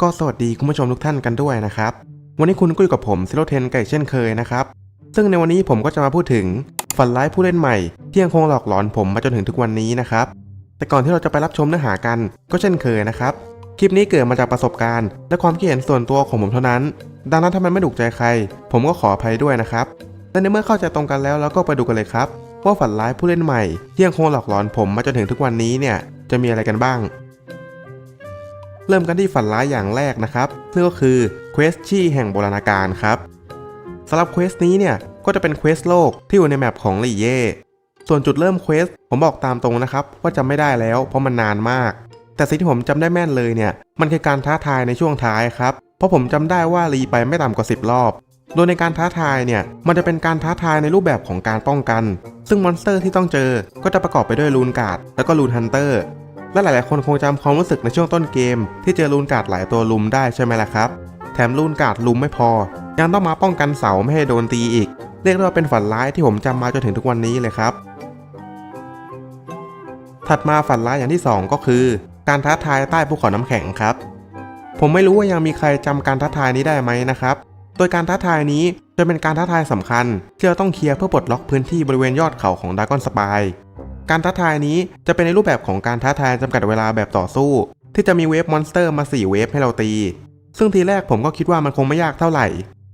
ก็สวัสดีคุณผู้ชมทุกท่านกันด้วยนะครับ วันนี้คุณก็อยู่กับผมซิโรเทนไก่เช่นเคยนะครับ ซึ่งในวันนี้ผมก็จะมาพูดถึงฝันร้ายผู้เล่นใหม่ ที่ยังคงหลอกหลอนผมมาจนถึงทุกวันนี้นะครับ แต่ก่อนที่เราจะไปรับชมเนื้อหากันก็เช่นเคยนะครับ คลิปนี้เกิดมาจากประสบการณ์ และความคิดเห็นส่วนตัวของผมเท่านั้น ดังนั้นถ้ามันไม่ถูกใจใคร ผมก็ขออภัยด้วยนะครับ และในเมื่อเข้าใจตรงกันแล้วเราก็ไปดูกันเลยครับว่าฝันร้ายผู้เล่นใหม่ที่ยังคงหลอกหลอนผมมาจนถึงทุกวันนี้เนี่ยจะมีอะไรกันบ้าง เริ่มกันที่ฝันร้ายอย่างแรกนะครับซึ่งก็คือเควสชี่แห่งโบราณกาลครับสำหรับเควสนี้เนี่ยก็จะเป็นเควสโลกที่อยู่ในแมปของลีเย่ส่วนจุดเริ่มเควสผมบอกตามตรงนะครับว่าจำไม่ได้แล้วเพราะมันนานมาก แต่สิ่งที่ผมจำได้แม่นเลยเนี่ยมันคือการท้าทายในช่วงท้ายครับเพราะผมจำได้ว่ารีไปไม่ต่ำกว่า 10 รอบ โดยในการท้าทายเนี่ยมันจะเป็นการท้าทายในรูปแบบของการป้องกัน ซึ่งมอนสเตอร์ที่ต้องเจอก็จะประกอบไปด้วยลูนการ์ดแล้วก็ลูนฮันเตอร์ และหลายๆคนคงจำความรู้สึกในช่วงต้นเกม ที่เจอลูนกาดหลายตัวลุมได้ใช่ไหมล่ะครับ แถมลูนกาดลุมไม่พอ ยังต้องมาป้องกันเสาไม่ให้โดนตีอีก เรียกได้ว่าเป็นฝันร้ายที่ผมจำมาจนถึงทุกวันนี้เลยครับ ถัดมาฝันร้ายอย่างที่ 2 ก็คือ การท้าทายใต้ภูเขาน้ำแข็งครับ ผมไม่รู้ว่ายังมีใครจำการท้าทายนี้ได้ไหมนะครับ โดยการท้าทายนี้จะเป็นการท้าทายสำคัญที่เราต้องเคลียร์เพื่อปลดล็อกพื้นที่บริเวณยอดเขาของดากอนสปาย การท้าทายนี้จะเป็นในรูปแบบของการท้าทายจำกัดเวลาแบบต่อสู้ ที่จะมีเวฟมอนสเตอร์มา 4 เวฟให้เราตี ซึ่งทีแรกผมก็คิดว่ามันคงไม่ยากเท่าไหร่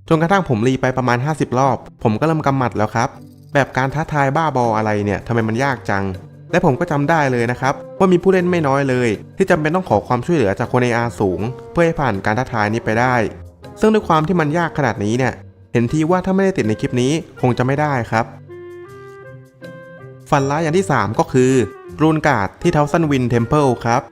จนกระทั่งผมรีไปประมาณ 50 รอบ ผมก็เริ่มกำหมัดแล้วครับ แบบการท้าทายบ้าบออะไรเนี่ยทำไมมันยากจัง และผมก็จำได้เลยนะครับ ว่ามีผู้เล่นไม่น้อยเลย ที่จำเป็นต้องขอความช่วยเหลือจากคนในอาสูง เพื่อให้ผ่านการท้าทายนี้ไปได้ ซึ่งด้วยความที่มันยากขนาดนี้เนี่ยเห็นทีว่าถ้าไม่ได้ติดในคลิปนี้คงจะไม่ได้ครับ ฝันร้ายอย่างที่ 3 ก็คือรูนการ์ดที่เทาซันวินเทมเพิลครับ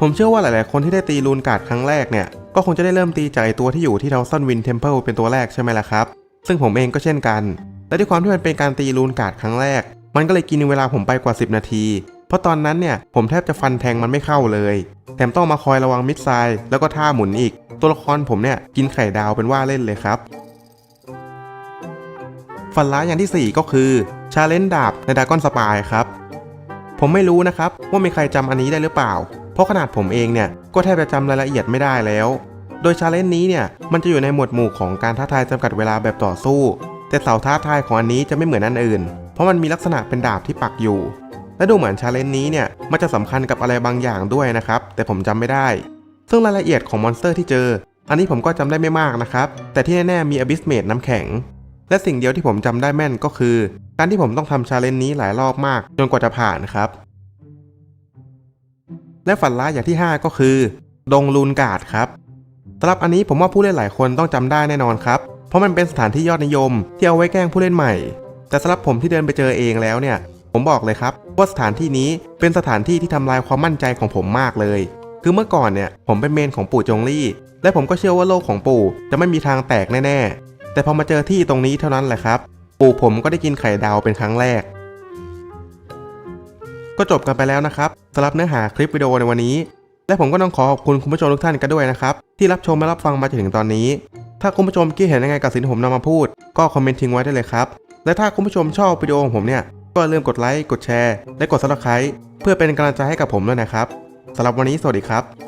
ผมเชื่อว่าหลาย ๆ คนที่ได้ตีรูนการ์ดครั้งแรกเนี่ย ก็คงจะได้เริ่มตีจากไอตัวที่อยู่ที่เทาซันวินเทมเพิลเป็นตัวแรกใช่ไหมล่ะครับ ซึ่งผมเองก็เช่นกัน และด้วยความที่มันเป็นการตีรูนการ์ดครั้งแรก มันก็เลยกินเวลาผมไปกว่า 10 นาที เพราะตอนนั้นเนี่ยผมแทบจะฟันแทงมันไม่เข้าเลย แถมต้องมาคอยระวังมิดไซด์แล้วก็ท่าหมุนอีก ตัวละครผมเนี่ยกินไข่ดาวเป็นว่าเล่นเลยครับ ฝันร้ายอย่างที่ 4 ก็คือ ชาเลนจ์ดาบในดากอนสปายครับ ผมไม่รู้นะครับ ว่ามีใครจำอันนี้ได้หรือเปล่า เพราะขนาดผมเองเนี่ย ก็แทบจะจำรายละเอียดไม่ได้แล้ว โดยชาเลนจ์นี้เนี่ย มันจะอยู่ในหมวดหมู่ของการท้าทายจำกัดเวลาแบบต่อสู้ แต่เสาท้าทายของอันนี้จะไม่เหมือนอันอื่น เพราะมันมีลักษณะเป็นดาบที่ปักอยู่ และดูเหมือนชาเลนจ์นี้เนี่ย มันจะสำคัญกับอะไรบางอย่างด้วยนะครับ แต่ผมจำไม่ได้ ซึ่งรายละเอียดของมอนสเตอร์ที่เจอ อันนี้ผมก็จำได้ไม่มากนะครับ แต่ที่แน่ๆมีอบิสเมดน้ำแข็ง และสิ่งเดียวที่ผมจำได้แม่นก็คือ การที่ผมต้องทำชาเลนจ์นี้หลายรอบมาก จนกว่าจะผ่านครับ และฝันร้ายอย่างที่ 5 ก็คือ ดงลูนกาดครับสำหรับอันนี้ผมว่าผู้เล่นหลายคนต้องจำได้แน่นอนครับ เพราะมันเป็นสถานที่ยอดนิยม ที่เอาไว้แกล้งผู้เล่นใหม่ แต่สำหรับผมที่เดินไปเจอเองแล้วเนี่ย ผมบอกเลยครับว่าสถานที่นี้เป็นสถานที่ที่ทำลายความมั่นใจของผมมากเลย คือเมื่อก่อนเนี่ยผมเป็นเมนของปู่จงลี่ และผมก็เชื่อว่าโลกของปู่จะไม่มีทางแตกแน่ๆ แต่พอมาเจอที่ตรงนี้เท่านั้นแหละครับ ปู่ผมก็ได้กินไข่ดาวเป็นครั้งแรก ก็จบกันไปแล้วนะครับสำหรับเนื้อหาคลิปวิดีโอในวันนี้ และผมก็ต้องขอขอบคุณคุณผู้ชมทุกท่านกันด้วยนะครับ ที่รับชมและรับฟังมาจนถึงตอนนี้ ถ้าคุณผู้ชมคิดเห็นยังไงกับสิ่งที่ผมนำมาพูด ก็คอมเมนต์ทิ้งไว้ได้เลยครับและถ้าคุณผู้ชมชอบวิดีโอของผมเนี่ยก็อย่าลืมกดไลค์กดแชร์ และกด subscribe เพื่อเป็นกำลังใจให้กับผมด้วยนะครับสำหรับวันนี้สวัสดีครับ